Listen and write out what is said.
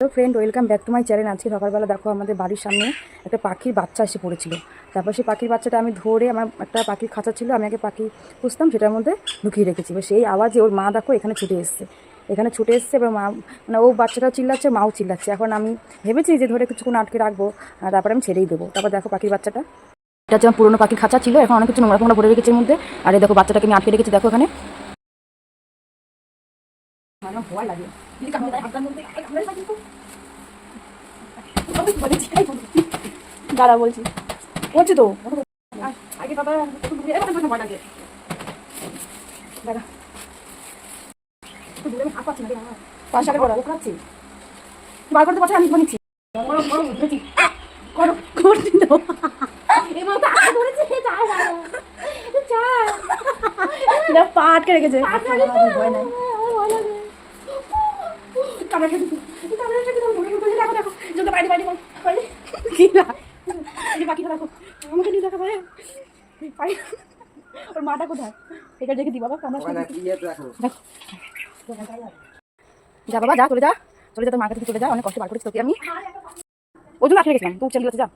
Hello friend welcome back to my channel আজকে সকালবেলা দেখো আমাদের বাড়ির সামনে একটা পাখির বাচ্চা এসে পড়েছিল। তারপর সেই পাখির বাচ্চাটা আমি ধরে আমার একটা পাখির খাঁচা ছিল, আমি আগে পাখি পুষতাম সেটার মধ্যে লুকিয়ে রেখেছি। এবার সেই আওয়াজে ওর মা দেখো এখানে ছুটে এসছে। এখানে ছুটে এসছে, এবার মা মানে ও বাচ্চাটাও চিল্লাচ্ছে, মাও চিল্লাচ্ছে। এখন আমি ভেবেছি যে ধরে কিছুক্ষণ আটকে রাখব আর তারপরে আমি ছেড়েই দেবো। তারপর দেখো পাখির বাচ্চাটা। এটা আমার পুরোনো পাখির খাঁচা ছিল, এখন অনেক কিছু নোংরা ফোংরা ভরে রেখেছে মধ্যে। আর এই দেখো বাচ্চাটাকে আমি আটকে রেখেছি, দেখো এখানে। আমার ভয় লাগে। যদি কামড়ে দেয়, হাতটার মধ্যে কামড়ে দেয় কিন্তু। আমি বলেছি, বলছি তো। আগে বাবা আমার ভয় লাগে। পাঁচ টাকা করা ওখাচ্ছি বার করতে পারছি আমি বলেছি করো করছি তো। এবার তো আগে ধরেছে যা যা যা। পা আটকে রেখেছে। ভয় নাই। কামড়ে খেতে কামড়ে খেতে মনে দেখো দেখো। যদি বাইরে বাইরে বাইরে কি না? এই দেখো। আমাকে নিয়ে দেখা ভাই। পাই ওর মাটা কোথায়? এটা দেখে দি বাবা কামড়া দেখো। যা বাবা যা চলে যা। চলে যা তোর মার কাছে চলে যা। অনেক কষ্ট বার করেছি তোকে আমি। ওই জন্য আটকে রেখেছিলাম তুই চলে গেছে যা।